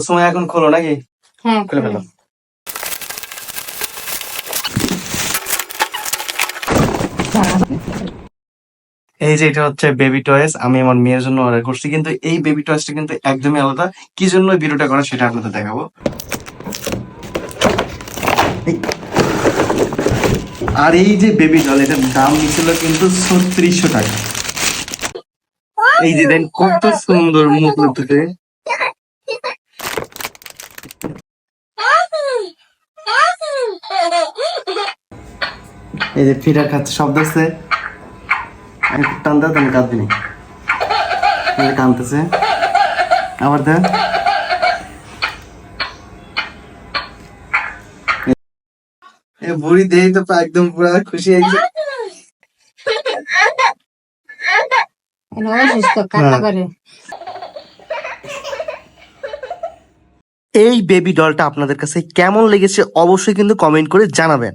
তো সময় এখন খোলো নাকি? হ্যাঁ খুলে ফেলো। এই যে এটা হচ্ছে বেবি টয়েস আমি আমার মেয়ের জন্য অর্ডার করছি কিন্তু এই বেবি টয়েসটা কিন্তু একদমই আলাদা। কি জন্য ভিডিওটা করা সেটা আপনাদের দেখাবো। আর এই যে বেবি ডল এটার দাম নিছিল কিন্তু ছত্রিশশো টাকা। এই যে দেন কত সুন্দর মুখ উঠতে এই যে ফিডার খাচ্ছে শব্দ হচ্ছে। আমি টান দাও তাহলে কাঁদবি না। কাঁদতেছে। আবার দেন। বুড়ি দেই তো একদম পুরো খুশি হয়ে গেছে। কান্না হ্যাঁ। এই বেবি ডলটা আপনাদের কাছে কেমন লেগেছে অবশ্যই কিন্তু কমেন্ট করে জানাবেন।